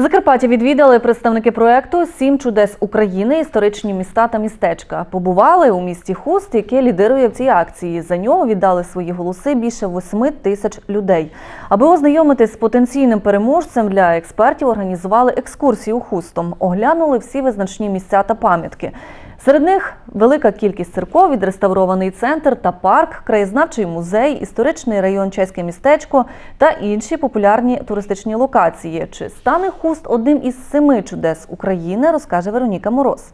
Закарпаття відвідали представники проекту Сім чудес України, історичні міста та містечка. Побували у місті Хуст, яке лідирує в цій акції. За нього віддали свої голоси більше восьми тисяч людей. Аби ознайомитись з потенційним переможцем для експертів, організували екскурсію Хустом, оглянули всі визначні місця та пам'ятки. Серед них велика кількість церков, відреставрований центр та парк, краєзнавчий музей, історичний район Чеське містечко та інші популярні туристичні локації. Чи стане хуст одним із семи чудес України, розкаже Вероніка Мороз.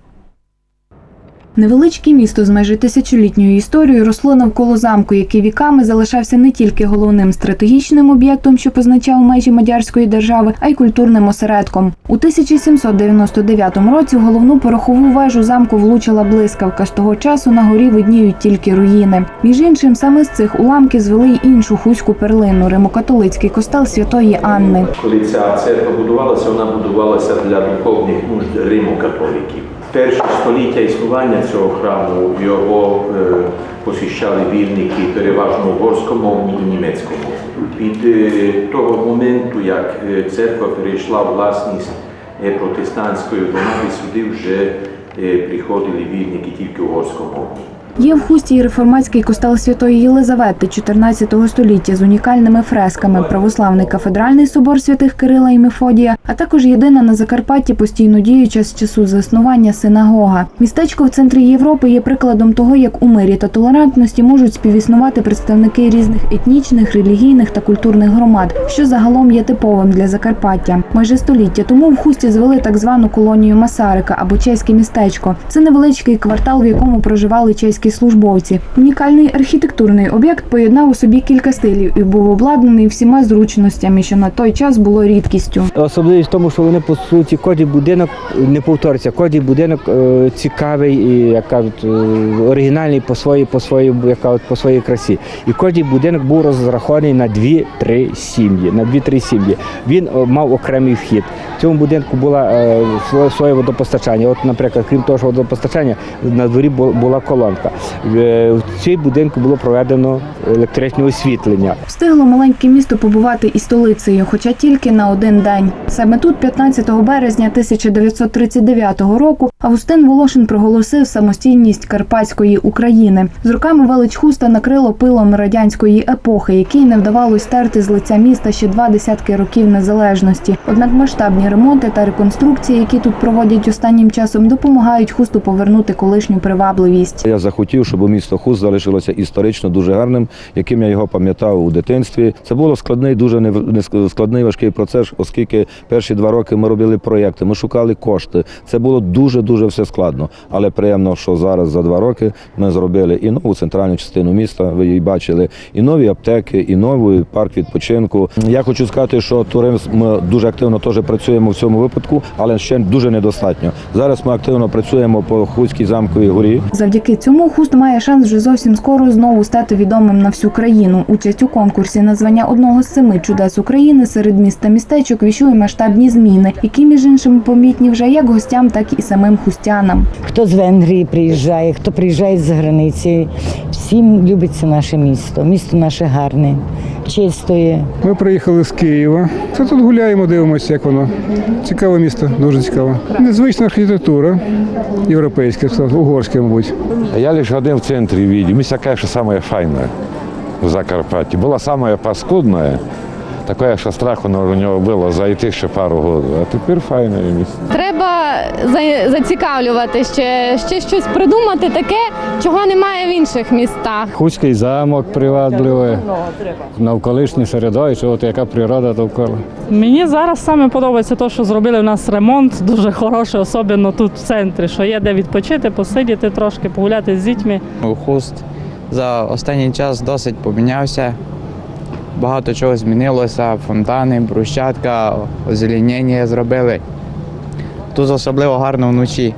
Невеличке місто з майже тисячолітньою історією росло навколо замку, який віками залишався не тільки головним стратегічним об'єктом, що позначав межі мадярської держави, а й культурним осередком. У 1799 році головну порохову вежу замку влучила блискавка. З того часу на горі видніють тільки руїни. Між іншим, саме з цих уламків звели й іншу хуську перлину римокатолицький костел Святої Анни. Коли ця церква будувалася, вона будувалася для духовних нужд римокатоликів. Перші століття існування цього храму його е, посіщали вільники переважно угорському і німецькому. Від е, того моменту, як е, церква перейшла власність протестантської, до сюди вже приходили вільники тільки угорськомовні. Є в хусті і реформатський костел Святої Єлизавети 14 століття з унікальними фресками, православний кафедральний собор святих Кирила і Мефодія, а також єдина на Закарпатті постійно діюча з часу заснування синагога. Містечко в центрі Європи є прикладом того, як у мирі та толерантності можуть співіснувати представники різних етнічних, релігійних та культурних громад, що загалом є типовим для Закарпаття. Майже століття тому в хусті звели так звану колонію Масарика або чеське містечко. Це невеличкий квартал, в якому проживали чеські службовці. Унікальний архітектурний об'єкт поєднав у собі кілька стилів і був обладнаний всіма зручностями, що на той час було рідкістю. Особливість в тому, що вони по суті кожен будинок не повториться. Кожен будинок е, цікавий і як кажуть, е, оригінальний по своїй, по своїй, як кажуть, по своїй красі. І кожен будинок був розрахований на 2-3 сім'ї. На 2-3 сім'ї. Він е, мав окремий вхід. Цьому будинку було е, своє, водопостачання. От, наприклад, крім того, що водопостачання, на дворі була колонка. Е, В цій будинку було проведено електричне освітлення. Встигло маленьке місто побувати і столицею, хоча тільки на один день. Саме тут, 15 березня 1939 року, Августин Волошин проголосив самостійність Карпатської України. З роками велич хуста накрило пилом радянської епохи, який не вдавалось стерти з лиця міста ще два десятки років незалежності. Однак масштабні ремонти та реконструкції, які тут проводять останнім часом, допомагають хусту повернути колишню привабливість. Я захотів, щоб місто Хуст залишилося історично дуже гарним, яким я його пам'ятав у дитинстві. Це було складний, дуже складний важкий процес, оскільки перші два роки ми робили проєкти, ми шукали кошти. Це було дуже дуже все складно. Але приємно, що зараз за два роки ми зробили і нову центральну частину міста. Ви її бачили, і нові аптеки, і новий парк відпочинку. Я хочу сказати, що туризм ми дуже активно теж працюємо в цьому випадку, але ще дуже недостатньо. Зараз ми активно працюємо по Хуцькій замковій горі. Завдяки цьому хуст має шанс вже зовсім скоро знову стати відомим на всю країну. Участь у конкурсі на звання одного з семи чудес України серед міст та містечок віщує масштабні зміни, які між іншим помітні вже як гостям, так і самим хустянам. Хто з Венгрії приїжджає, хто приїжджає з границі. Всім любиться наше місто. Місто наше гарне, чистое. Ми приїхали з Києва. Це тут гуляємо, дивимося, як воно. Цікаве місто, дуже цікаве. Незвична архітектура, європейська, угорська, мабуть. Я лише один в центрі видел. Місто, конечно, найфайне в Закарпатті. Була самая Такое, що страху ну, у нього було зайти ще пару років, а тепер файне місце. Треба за- зацікавлювати ще, ще щось придумати таке, чого немає в інших містах. Хуцький замок привабливий, навколишнє середовище, от яка природа довкола. Мені зараз саме подобається те, що зробили у нас ремонт дуже хороший, особливо тут в центрі, що є де відпочити, посидіти трошки, погуляти з дітьми. Хуст за останній час досить помінявся. Багато чого змінилося. Фонтани, брусчатка, озеленення зробили. Тут особливо гарно вночі.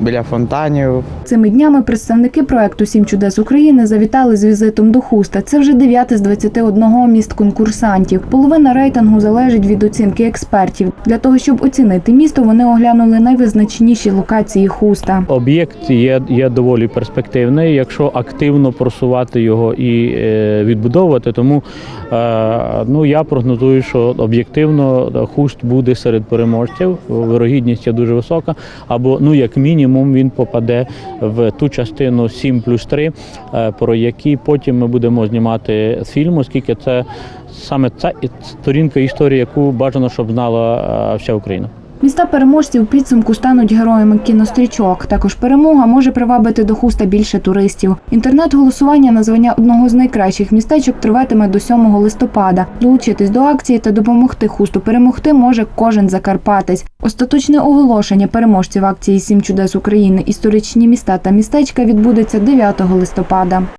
Біля фонтанів, Цими днями представники проекту Сім чудес України завітали з візитом до Хуста. Це вже дев'яте з 21 міст конкурсантів. Половина рейтингу залежить від оцінки експертів. Для того щоб оцінити місто, вони оглянули найвизначніші локації Хуста. Об'єкт є, є доволі перспективний, якщо активно просувати його і е, відбудовувати. Тому е, ну я прогнозую, що об'єктивно хуст буде серед переможців. Вирогідність є дуже висока. Або ну як мінімум він попаде в ту частину 7 плюс 3, е, про які потім ми будемо знімати фільм, оскільки це саме ця сторінка історії, яку бажано, щоб знала е, вся Україна. Міста переможців підсумку стануть героями кінострічок. Також перемога може привабити до хуста більше туристів. Інтернет-голосування на звання одного з найкращих містечок триватиме до 7 листопада. Долучитись до акції та допомогти хусту перемогти може кожен закарпатець. Остаточне оголошення переможців акції Сім чудес України історичні міста та містечка відбудеться 9 листопада.